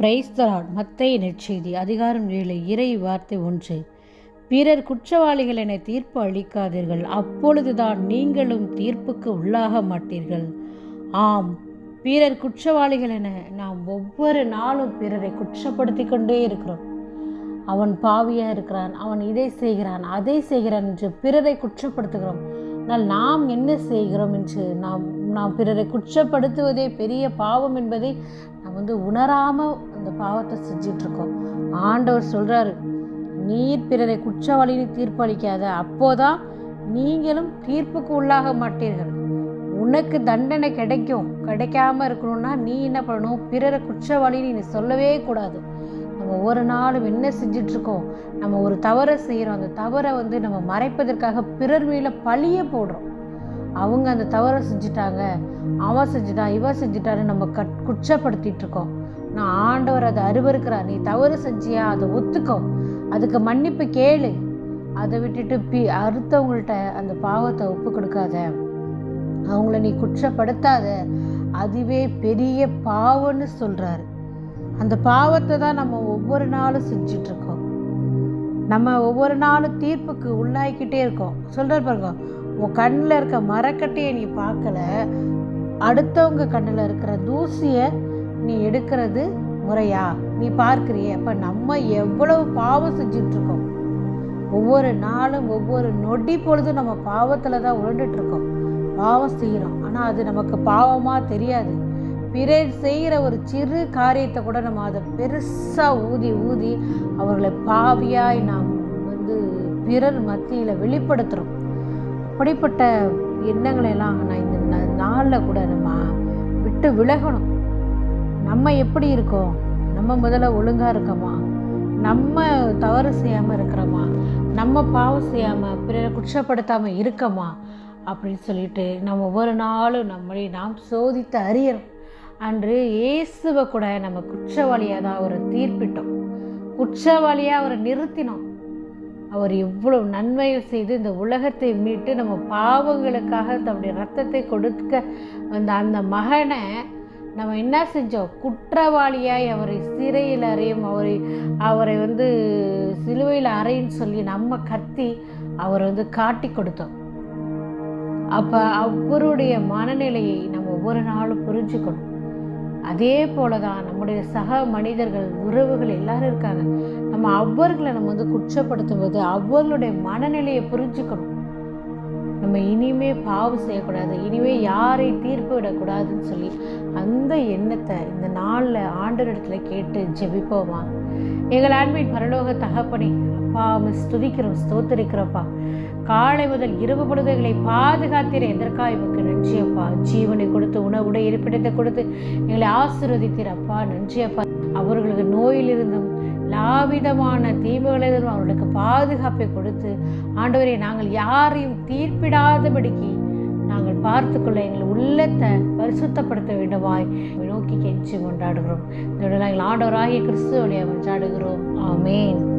பிரைஸ்தராட் மத்தை நெற்செய்தி அதிகாரம் ஏழு இறை வார்த்தை ஒன்று. பிறர் குற்றவாளிகள் என தீர்ப்பு அளிக்காதீர்கள் அப்பொழுதுதான் நீங்களும் தீர்ப்புக்கு உள்ளாக மாட்டீர்கள். ஆம் பிறர் குற்றவாளிகள் என நாம் ஒவ்வொரு நாளும் பிறரை குற்றப்படுத்தி கொண்டே இருக்கிறோம். அவன் பாவியாக இருக்கிறான் அவன் இதை செய்கிறான் அதை செய்கிறான் என்று பிறரை குற்றப்படுத்துகிறோம். ஆனால் நாம் என்ன செய்கிறோம் என்று நாம் நாம் பிறரை குற்றப்படுத்துவதே பெரிய பாவம் என்பதை நாம் வந்து உணராமல் அந்த பாவத்தை செஞ்சிட்ருக்கோம். ஆண்டவர் சொல்கிறாரு நீர் பிறரை குற்றவாளின்னு தீர்ப்பளிக்காத அப்போதான் நீங்களும் தீர்ப்புக்கு உள்ளாக மாட்டீர்கள். உனக்கு தண்டனை கிடைக்கும் கிடைக்காம இருக்கணும்னா நீ என்ன பண்ணணும்? பிறரை குற்றவாளின்னு நீ சொல்லவே கூடாது. நம்ம ஒவ்வொரு நாளும் என்ன செஞ்சிட்ருக்கோம்? நம்ம ஒரு தவறை செய்கிறோம் அந்த தவறை வந்து நம்ம மறைப்பதற்காக பிறர் மேலே பழிய போடுறோம். அவங்க அந்த தவறை செஞ்சுட்டாங்க. அவன் செஞ்சுட்டான் இவன் செஞ்சுட்டான்னு நம்ம கட் குற்றப்படுத்திட்டு இருக்கோம். நான் ஆண்டவர் அதை அருவருக்கிறார். நீ தவறு செஞ்சியா அதை ஒத்துக்கோ. அதுக்கு மன்னிப்பு கேளு. அதை விட்டுட்டு பி அடுத்தவங்கள்ட்ட அந்த பாவத்தை ஒப்பு கொடுக்காத. அவங்கள நீ குற்றப்படுத்தாத. அதுவே பெரிய பாவம்னு சொல்கிறாரு அந்த பாவத்தை தான் நம்ம ஒவ்வொரு நாளும் செஞ்சிட்ருக்கோம் நம்ம ஒவ்வொரு நாளும் தீர்ப்புக்கு உள்ளாகிக்கிட்டே இருக்கோம். சொல்கிற பாருங்க உன் கண்ணில் இருக்க மரக்கட்டையை நீ பார்க்கல. அடுத்தவங்க கண்ணில் இருக்கிற தூசியை நீ எடுக்கிறது முறையா? நீ பார்க்குறிய. அப்போ நம்ம எவ்வளவு பாவம் செஞ்சிட்ருக்கோம்? ஒவ்வொரு நாளும் ஒவ்வொரு நொடி பொழுதும் நம்ம பாவத்தில் தான் உழண்டுட்ருக்கோம். பாவம் செய்கிறோம் ஆனால் அது நமக்கு பாவமாக தெரியாது. பிறர் செய்கிற ஒரு சிறு காரியத்தை கூட நம்ம அதை பெருசாக ஊதி ஊதி அவர்களை பாவியாய் நாம் வந்து பிறர் மத்தியில் வெளிப்படுத்துகிறோம் அப்படிப்பட்ட எண்ணங்களை எல்லாம் நான் இந்த நாளில் கூட நம்ம விட்டு விலகணும். நம்ம எப்படி இருக்கோம்? நம்ம முதல்ல ஒழுங்காக இருக்கோமா? நம்ம தவறு செய்யாமல் இருக்கிறோமா? நம்ம பாவம் செய்யாமல் பிறரை குற்றப்படுத்தாமல் இருக்கோமா? அப்படின்னு சொல்லிட்டு நம்ம ஒவ்வொரு நாளும் நம்மளை நாம் சோதித்து அறியறோம் அன்று இயேசுவை கூட நம்ம குற்றவாளியாக தான் அவரை தீர்ப்பிட்டோம். குற்றவாளியாக அவரை நிறுத்தினோம். அவர் எவ்வளவு நன்மைகள் செய்து இந்த உலகத்தை மீட்டு நம்ம பாவங்களுக்காக தன்னுடைய ரத்தத்தை கொடுக்க வந்த அந்த மகனை நம்ம என்ன செஞ்சோம்? குற்றவாளியாய் அவரை சிறையில் அறையும் அவரை அவரை வந்து சிலுவையில் அறைன்னு சொல்லி நம்ம கத்தி அவரை வந்து காட்டி கொடுத்தோம். அப்போ அவருடைய மனநிலையை நம்ம ஒவ்வொரு நாளும் புரிஞ்சுக்கணும். அதே போல தான் நம்முடைய சக மனிதர்கள் உறவுகள் எல்லாரும் இருக்காங்க. நம்ம அவர்களை நம்ம வந்து குற்றப்படுத்தும் போது அவர்களுடைய மனநிலையை புரிஞ்சுக்கணும். நம்ம இனிமே பாவம் செய்யக்கூடாது. இனிமே யாரை தீர்ப்பு விடக்கூடாதுன்னு சொல்லி அந்த எண்ணத்தை இந்த நாளில் ஆண்டரிடத்துல கேட்டு ஜெபிப்போமா? எங்கள் ஆன்மீன் பரலோக தகப்பனே அப்பா அவன் ஸ்துதிக்கிறோம் ஸ்தோத்தரிக்கிறோப்பா காலை முதல் இரவு பொழுதுகளை பாதுகாத்திர. எதற்காக இவருக்கு நன்றி அப்பா? ஜீவனை கொடுத்து உணவுடைய இருப்பிடத்தை கொடுத்து எங்களை ஆசீர்வதித்தீர். அப்பா நன்றி அப்பா. அவர்களுக்கு நோயிலிருந்தும் எல்லாவிதமான தீமைகளிலும் அவர்களுக்கு பாதுகாப்பை கொடுத்து ஆண்டவரை நாங்கள் யாரையும் தீர்ப்பிடாதபடிக்கு நாங்கள் பார்த்துக்கொள்ள எங்கள் உள்ளத்தை பரிசுத்தப்படுத்த வேண்டுமாய். நோக்கி கெஞ்சி கொண்டாடுகிறோம். இதோட நாங்கள் ஆண்டவராகிய கிறிஸ்துவோடைய கொண்டாடுகிறோம் ஆமேன்.